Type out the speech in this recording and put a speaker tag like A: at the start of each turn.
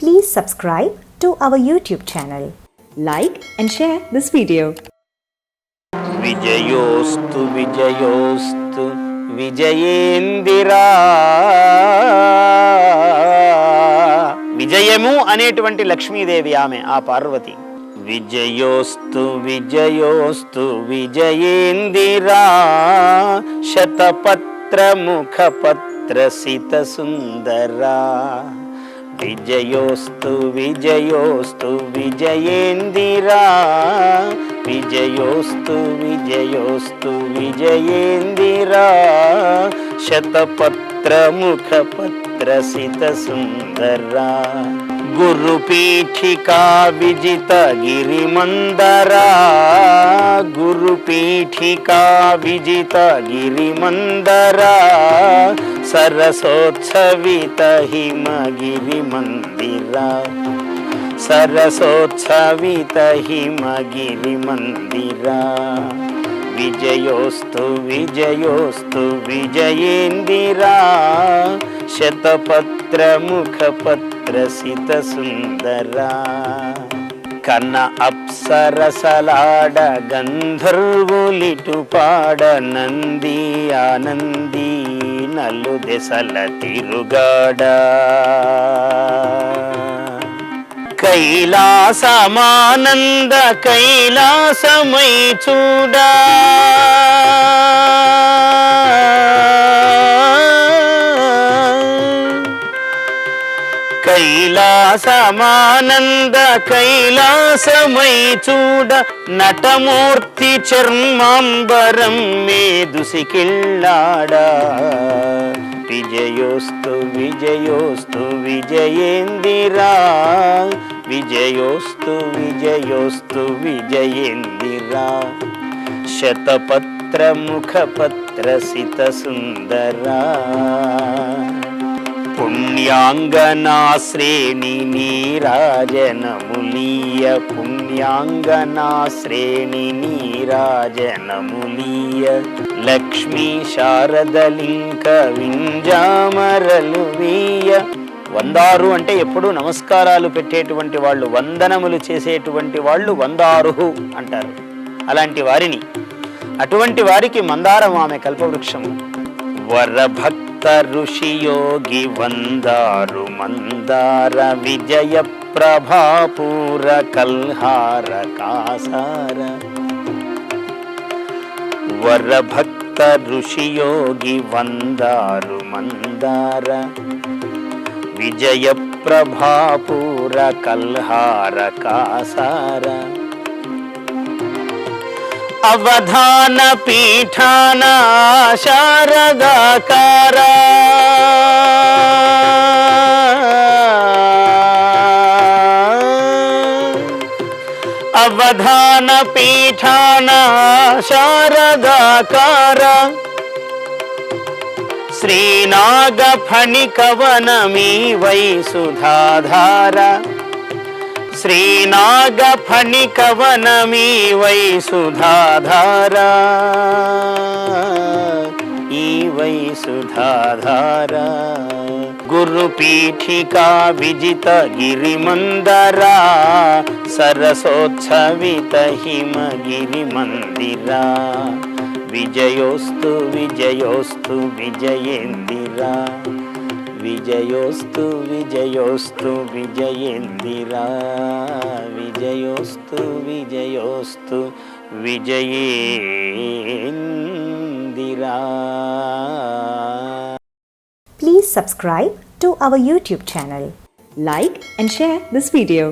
A: Please subscribe to our YouTube channel.
B: Like and share this video.
C: విజయోస్తు విజయోస్తు విజయేందిరా విజయము అనేటువంటి లక్ష్మీదేవి ఆమె ఆ పార్వతి విజయోస్తు విజయోస్తు విజయేందిరా శతపత్ర ముఖపత్ర సిత సుందరా విజయోస్తు విజయోస్తు విజయేందిరా విజయోస్తు విజయోస్తు విజయేందిరా శతపత్ర ముఖ పత్ర సిత సుందరా సరసోత్సవిత హిమగిరి మందిరా. సరసోత్సవిత హిమగిరి మందిరా. విజయోస్తు విజయోస్తు విజయేందిరా. శతపత్ర ముఖపత్ర సిత సుందరా. కన్న అప్సరసలాడ గంధర్వులిటు పాడ నంది ఆనంది నల్లు దెసల తిరుగాడ. కైలాసమానంద కైలాసమై చూడా. కైలాసమానంద కైలాసమై చూడ నటమూర్తి చర్మాంబరం మేదుసికిళ్ళాడ విజయోస్తు విజయోస్తు విజయేందిరా. విజయోస్తు విజయోస్తు విజయేందిరా. శతపత్ర ముఖపత్ర సిత సుందరా పుణ్యాంగనా శ్రేణి నీరాజనములీయ పుణ్యాంగనా శ్రేణి నీరాజనములీయ లక్ష్మీ శారదలింక వింజామరలు వీయ వందారు అంటే ఎప్పుడూ నమస్కారాలు పెట్టేటువంటి వాళ్ళు వందనములు చేసేటువంటి వాళ్ళు వందారుహు అంటారు. అలాంటి వారిని అటువంటి వారికి మందారం ఆమె కల్పవృక్షము. వరభక్త भक्त ऋषियोगि वन्दारुमन्दार विजयप्रभापूरकल्हार का सार वरभक्त ऋषियोगि वन्दारु मन्दार विजयप्रभापूरकल्हार का अवधान पीठान शारदाकार। अवधान पीठान शारदाकार। श्रीनागफणिकवनमी वै सुधाधारा। పీఠాన శారదాకార అవధాన పీఠాన వై సుధాధార సుధాధారా ఈ వై సుధాధారా గురు పీఠికా విజిత గిరిమందరా సరసోత్సవిత హిమగిరి మందిరా విజయోస్తు విజయోస్తు విజయేందిరా. విజయోస్తు విజయోస్తు విజయేందిరా విజయోస్తు విజయోస్తు విజయేందిరా
A: Please subscribe to our YouTube channel.
B: Like and share this video.